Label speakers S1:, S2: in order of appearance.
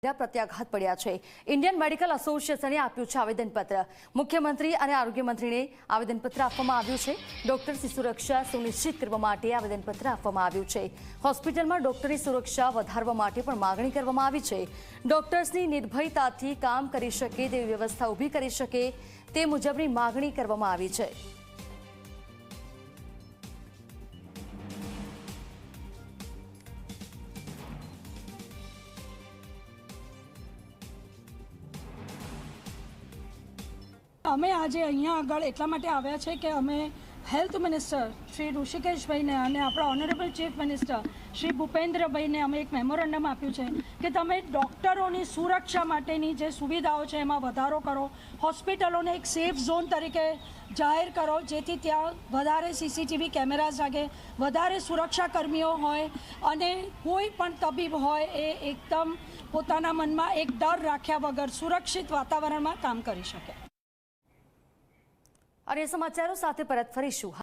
S1: પ્રત્યાઘાત પડ્યા છે. Indian medical એસોસિએશને આપ્યું છે આવેદનપત્ર. મુખ્યમંત્રી અને આરોગ્યમંત્રીને આવેદનપત્ર આપવામાં આવ્યું છે. ડોક્ટર્સની સુરક્ષા સુનિશ્ચિત કરવા માટે આવેદનપત્ર આપવામાં આવ્યું છે. હોસ્પિટલમાં ડોક્ટરની સુરક્ષા વધારવા માટે પણ માગણી કરવામાં આવી છે. ડોક્ટર્સની નિર્ભયતાથી કામ કરી શકે તેવી વ્યવસ્થા ઊભી કરી શકે તે મુજબની માગણી કરવામાં આવી છે.
S2: અમે આજે અહીંયા આગળ એટલા માટે આવ્યા છે કે અમે હેલ્થ મિનિસ્ટર શ્રી ઋષિકેશભાઈને અને આપણા ઓનરેબલ ચીફ મિનિસ્ટર શ્રી ભૂપેન્દ્રભાઈને અમે એક મેમોરેન્ડમ આપ્યું છે કે તમે ડૉક્ટરોની સુરક્ષા માટેની જે સુવિધાઓ છે એમાં વધારો કરો, હોસ્પિટલોને એક સેફ ઝોન તરીકે જાહેર કરો, જેથી ત્યાં વધારે સીસીટીવી કેમેરાઝ લાગે, વધારે સુરક્ષા કર્મીઓ હોય અને કોઈ પણ તબીબ હોય એ એકદમ પોતાના મનમાં એક ડર રાખ્યા વગર સુરક્ષિત વાતાવરણમાં કામ કરી શકે.
S1: અને સમાચારો સાથે પરત ફરીશું.